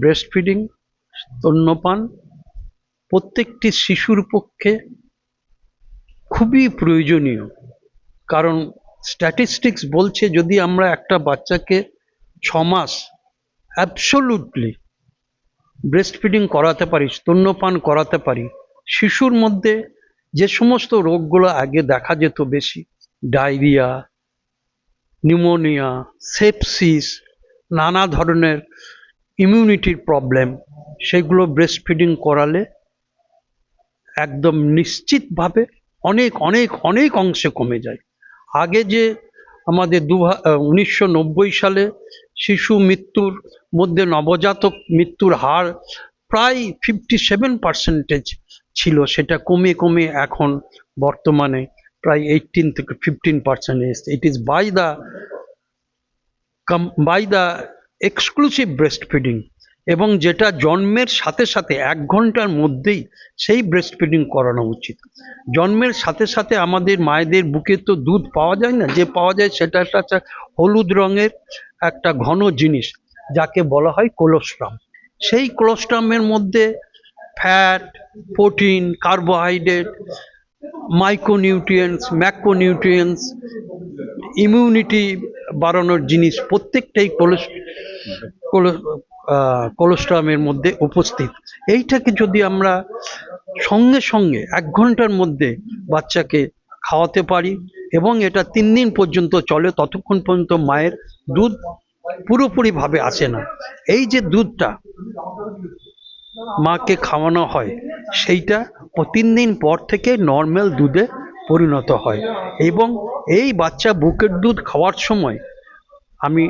Breast feeding স্তন্যপান, প্রত্যেকটি শিশুর পক্ষে খুবই প্রয়োজনীয়। কারণ স্ট্যাটিস্টিক্স বলছে যদি আমরা একটা বাচ্চাকে ছ মাস অ্যাবসোলুটলি ব্রেস্ট ফিডিং করাতে পারি, স্তন্যপান করাতে পারি, শিশুর মধ্যে যে সমস্ত রোগগুলো আগে দেখা যেত বেশি, ডায়রিয়া, নিউমোনিয়া, সেপসিস, নানা ধরনের ইমিউনিটির প্রবলেম সেগুলো ব্রেস্ট ফিডিং করালে একদম নিশ্চিতভাবে অনেক অনেক অনেক অংশে কমে যায়। আগে যে আমাদের দু উনিশশো সালে শিশু মৃত্যুর মধ্যে নবজাতক মৃত্যুর হার প্রায় ফিফটি সেভেন পার্সেন্টেজ ছিল, সেটা কমে কমে এখন বর্তমানে প্রায় এইটিন থেকে ফিফটিন পার্সেন্ট এসছে। It is by the by the exclusive breast feeding এবং যেটা জন্মের সাথে সাথে এক ঘণ্টার মধ্যেই সেই ব্রেস্ট ফিডিং করানো উচিত। জন্মের সাথে সাথে আমাদের মায়েদের বুকে তো দুধ পাওয়া যায় না, যে পাওয়া যায় সেটা একটা হলুদ রঙের একটা ঘন জিনিস, যাকে বলা হয় কোলোস্ট্রাম সেই কোলোস্ট্রামের মধ্যে fat protein carbohydrate micronutrients macronutrients immunity বাড়ানোর জিনিস প্রত্যেকটাই কোলেস্ট্রামের মধ্যে উপস্থিত। এইটাকে যদি আমরা সঙ্গে সঙ্গে এক ঘণ্টার মধ্যে বাচ্চাকে খাওয়াতে পারি এবং এটা তিন দিন পর্যন্ত চলে, ততক্ষণ পর্যন্ত মায়ের দুধ পুরোপুরিভাবে আসে না। এই যে দুধটা মাকে খাওয়ানো হয়, সেইটা তিন দিন পর থেকে নর্মাল দুধে পরিণত হয়। এবং এই বাচ্চা বুকের দুধ খাওয়ার সময় আমি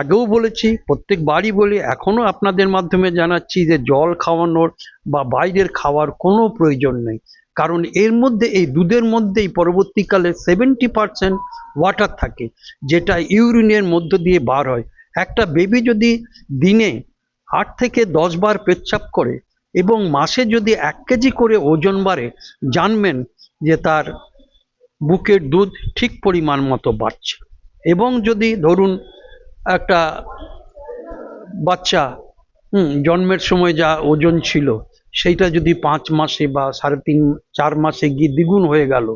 আগেও বলেছি, প্রত্যেকবারই বলি, এখনও আপনাদের মাধ্যমে জানাচ্ছি যে জল খাওয়ানোর বা বাইরের খাওয়ার কোনো প্রয়োজন নেই। কারণ এর মধ্যে, এই দুধের মধ্যেই পরবর্তীকালে সেভেন্টি পার্সেন্ট ওয়াটার থাকে, যেটা ইউরিনের মধ্য দিয়ে বার হয়। একটা বেবি যদি দিনে আট থেকে দশ বার পেচ্ছাপ করে এবং মাসে যদি এক কেজি করে ওজন বাড়ে, জানবেন যে তার বুকের দুধ ঠিক পরিমাণ মতো বাড়ছে। এবং যদি ধরুন একটা বাচ্চা, হুম, জন্মের সময় যা ওজন ছিল, সেইটা যদি পাঁচ মাসে বা সাড়ে তিন, চার মাসে গিয়ে দ্বিগুণ হয়ে গেল,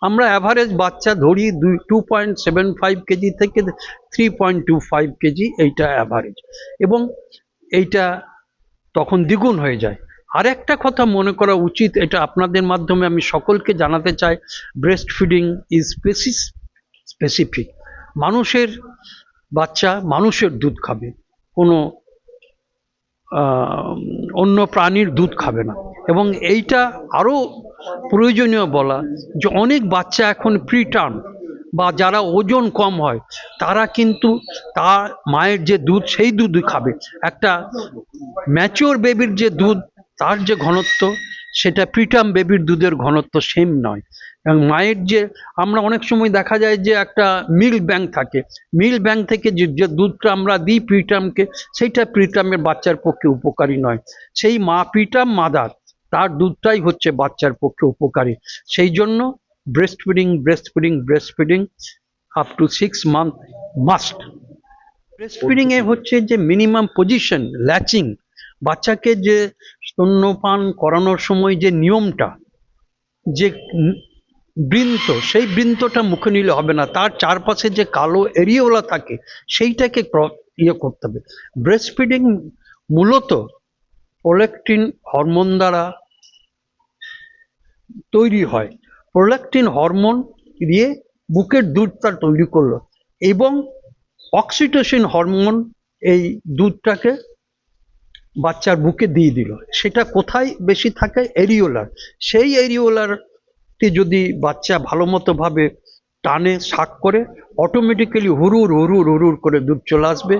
আমরা অ্যাভারেজ বাচ্চা ধরি দুই two point seven five KG থেকে three point two five KG, এইটা অ্যাভারেজ এবং এইটা তখন দ্বিগুণ হয়ে যায়। আর একটা কথা মনে করা উচিত, এটা আপনাদের মাধ্যমে আমি সকলকে জানাতে চাই breast feeding is species specific মানুষের বাচ্চা মানুষের দুধ খাবে, কোনো অন্য প্রাণীর দুধ খাবে না। এবং এইটা আরও প্রয়োজনীয় বলা যে অনেক বাচ্চা এখন প্রিটার্ম বা যারা ওজন কম হয়, তারা কিন্তু তার মায়ের যে দুধ, সেই দুধ খাবে। একটা ম্যাচিওর বেবির যে দুধ তার যে ঘনত্ব, সেটা প্রিটাম বেবির দুধের ঘনত্ব সেম নয়। এবং মায়ের যে, আমরা অনেক সময় দেখা যায় যে একটা মিল ব্যাংক থাকে। মিল ব্যাংক থেকে যে দুধটা আমরা দিই প্রিটামকে সেইটা প্রিটামের বাচ্চার পক্ষে উপকারী নয়। সেই মা প্রিটাম মাদার, তার দুধটাই হচ্ছে বাচ্চার পক্ষে উপকারী। সেই জন্য breast feeding breast feeding breast feeding up to six month must breast feeding এ হচ্ছে যে মিনিমাম পজিশন ল্যাচিং বাচ্চাকে যে স্তন্যপান করানোর সময় যে নিয়মটা, যে বৃন্ত, সেই বৃন্তটা মুখে নিলে হবে না। তার চারপাশে যে কালো এরিওলা থাকে, সেইটাকে ইয়ে করতে হবে। ব্রেস্ট ফিডিং মূলত প্রোলেকটিন হরমোন দ্বারা তৈরি হয়। প্রোল্যাকটিন হরমোন দিয়ে বুকের দুধটা তৈরি করল এবং অক্সিটোসিন হরমোন এই দুধটাকে বাচ্চার বুকে দিয়ে দিল। সেটা কোথায় বেশি থাকে? এরিওলার। সেই এরিওলারটি যদি বাচ্চা ভালো মতো ভাবে টানে, শাক করে অটোমেটিক্যালি হুরুর হুরুর হুরুর করে দুধ চলে আসবে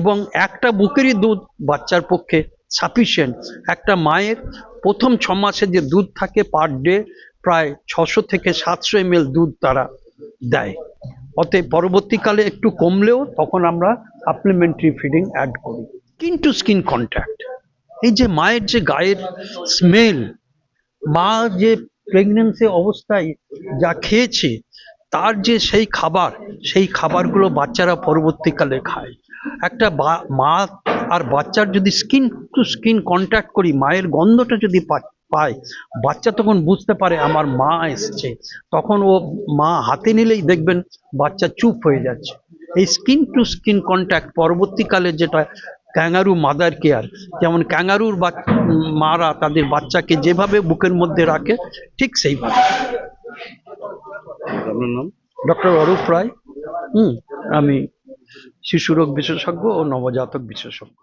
এবং একটা বুকেরই দুধ বাচ্চার পক্ষে সাফিসিয়েন্ট একটা মায়ের প্রথম ছ মাসে যে দুধ থাকে পার ডে প্রায় ছশো থেকে সাতশো এমএল দুধ তারা দেয়। অতএব পরবর্তীকালে একটু কমলেও তখন আমরা সাপ্লিমেন্টারি ফিডিং অ্যাড করি। স্কিন টু স্কিন কন্ট্যাক্ট এই যে মায়ের যে গায়ের স্মেল মা যে প্রেগনেন্সি অবস্থায় যা খেয়েছে, তার যে সেই খাবার, সেই খাবারগুলো বাচ্চারা পরবর্তীকালে খায়। একটা মা আর বাচ্চার যদি স্কিন টু স্কিন কন্ট্যাক্ট করি, মায়ের গন্ধটা যদি পায়, বাচ্চা তখন বুঝতে পারে আমার মা এসছে। তখন ও মা হাতে নিলেই দেখবেন বাচ্চা চুপ হয়ে যাচ্ছে। এই স্কিন টু স্কিন কন্ট্যাক্ট পরবর্তীকালে যেটা ক্যাঙ্গারু মাদার কেয়ার। যেমন ক্যাঙ্গারুর মারা তাদের বাচ্চাকে যেভাবে বুকের মধ্যে রাখে ঠিক সেইভাবে। আপনার নাম? ডক্টর অরূপ রায়। হুম আমি শিশুরোগ বিশেষজ্ঞ ও নবজাতক বিশেষজ্ঞ।